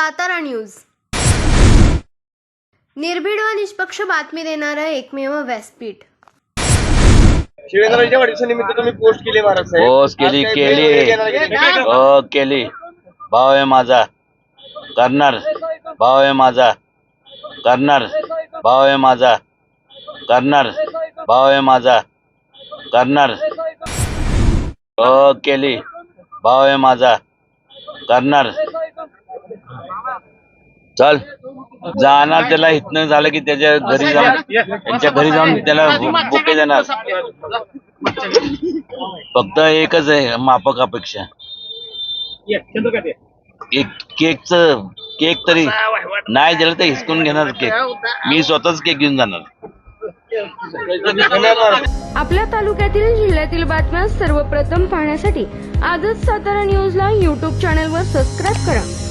Satara news. निर्भीड व निष्पक्ष बातमी देणारं एकमेव व्यासपीठ. शिवेंद्रच्या वाढदिवसानिमित्त तुम्ही पोस्ट केली महाराज साहेब. पोस्ट केली आज काय केली. वेगवेगळे का? हो केली. भाव आहे माझा. करणार. भाव आहे माझा. करणार. भाव आहे माझा. करणार. भाव आहे माझा. करणार. हो केली. भाव आहे माझा. करणार. चल. जाणार त्याला इथनं झालं की त्याच्या घरी जाऊन त्यांच्या घरी जाऊन त्याला बुके देणार. फक्त एकच आहे मापक अपेक्षा. एक केकच केक तरी नाही दिलं तर हिसकून घेणार केक. मी स्वतःच केक घेऊन जाणार. आपल्या तालुक्यातील जिल्ह्यातील बातम्या सर्वप्रथम पाहण्यासाठी आजच सातारा न्यूजला यूट्यूब चॅनलवर सबस्क्राईब करा.